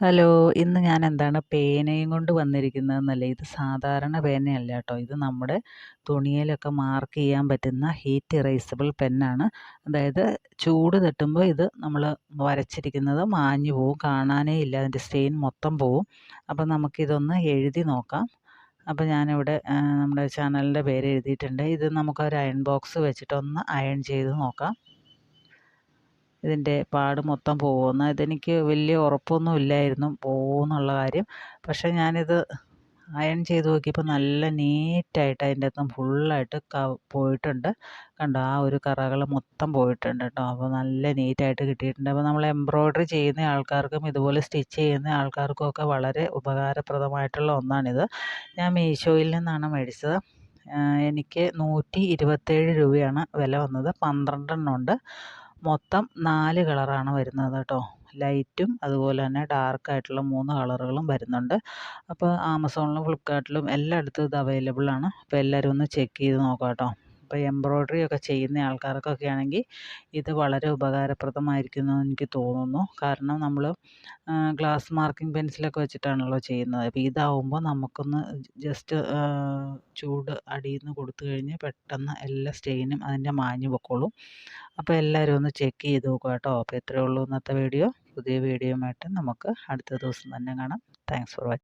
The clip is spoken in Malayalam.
ഹലോ ഇന്ന് ഞാൻ എന്താണ് പേനയും കൊണ്ട് വന്നിരിക്കുന്നതെന്നല്ലേ? ഇത് സാധാരണ പേനയല്ല കേട്ടോ ഇത് നമ്മുടെ തുണിയിലൊക്കെ മാർക്ക് ചെയ്യാൻ പറ്റുന്ന ഹീറ്റ് ഇറേസബിൾ പെന്നാണ്. അതായത് ചൂട് തട്ടുമ്പോൾ ഇത് നമ്മൾ വരച്ചിരിക്കുന്നത് മാഞ്ഞു പോവും കാണാനേ ഇല്ല. അതിന്റെ സ്റ്റെയിൻ മൊത്തം പോവും. അപ്പം നമുക്കിതൊന്ന് എഴുതി നോക്കാം. അപ്പോൾ ഞാനിവിടെ നമ്മുടെ ചാനലിന്റെ പേര് എഴുതിയിട്ടുണ്ട് ഇത് നമുക്കൊരു അയൺ ബോക്സ് വെച്ചിട്ടൊന്ന് അയൺ ചെയ്ത് നോക്കാം. ഇതിന്റെ പാട് മൊത്തം പോകുമെന്ന് ഇതെനിക്ക് വലിയ ഉറപ്പൊന്നും ഇല്ലായിരുന്നു പോകുമെന്നുള്ള കാര്യം. പക്ഷേ ഞാനിത് അയൺ ചെയ്ത് നോക്കിയപ്പോൾ നല്ല നീറ്റായിട്ട് അതിന്റെ അകത്ത് ഫുള്ളായിട്ട് ക പോയിട്ടുണ്ട്. കണ്ടോ ആ ഒരു കറകൾ മൊത്തം പോയിട്ടുണ്ട് കേട്ടോ. അപ്പോൾ നല്ല നീറ്റായിട്ട് കിട്ടിയിട്ടുണ്ട്. അപ്പോൾ നമ്മൾ എംബ്രോയ്ഡറി ചെയ്യുന്ന ആൾക്കാർക്കും ഇതുപോലെ സ്റ്റിച്ച് ചെയ്യുന്ന ആൾക്കാർക്കും ഒക്കെ വളരെ ഉപകാരപ്രദമായിട്ടുള്ള ഒന്നാണിത്. ഞാൻ മീഷോയിൽ നിന്നാണ് മേടിച്ചത്. എനിക്ക് നൂറ്റി ഇരുപത്തേഴ് രൂപയാണ് വില വന്നത്. പന്ത്രണ്ടെണ്ണം ഉണ്ട്. മൊത്തം നാല് കളറാണ് വരുന്നത് കേട്ടോ. ലൈറ്റും അതുപോലെ തന്നെ ഡാർക്കായിട്ടുള്ള മൂന്ന് കളറുകളും വരുന്നുണ്ട്. അപ്പോൾ ആമസോണിലും ഫ്ലിപ്കാർട്ടിലും എല്ലായിടത്തും ഇത് അവൈലബിൾ ആണ് അപ്പോൾ എല്ലാവരും ഒന്ന് ചെക്ക് ചെയ്ത് നോക്കാം കേട്ടോ അപ്പോൾ എംബ്രോയ്ഡറി ഒക്കെ ചെയ്യുന്ന ആൾക്കാർക്കൊക്കെ ആണെങ്കിൽ ഇത് വളരെ ഉപകാരപ്രദമായിരിക്കുമെന്ന് എനിക്ക് തോന്നുന്നു. കാരണം നമ്മൾ ഗ്ലാസ് മാർക്കിംഗ് പെൻസിലൊക്കെ വെച്ചിട്ടാണല്ലോ ചെയ്യുന്നത്. അപ്പോൾ ഇതാവുമ്പോൾ നമുക്കൊന്ന് ജസ്റ്റ് ചൂട് അടിയിൽ നിന്ന് കൊടുത്തു കഴിഞ്ഞ് പെട്ടെന്ന് എല്ലാ സ്റ്റെയിനും അതിന്റെ മാഞ്ഞു പൊക്കോളും. അപ്പോൾ എല്ലാവരും ഒന്ന് ചെക്ക് ചെയ്ത് നോക്കുക കേട്ടോ. അപ്പോൾ ഇത്രയേ ഉള്ളൂ ഇന്നത്തെ വീഡിയോ. പുതിയ വീഡിയോയുമായിട്ട് നമുക്ക് അടുത്ത ദിവസം തന്നെ കാണാം. Thanks for watching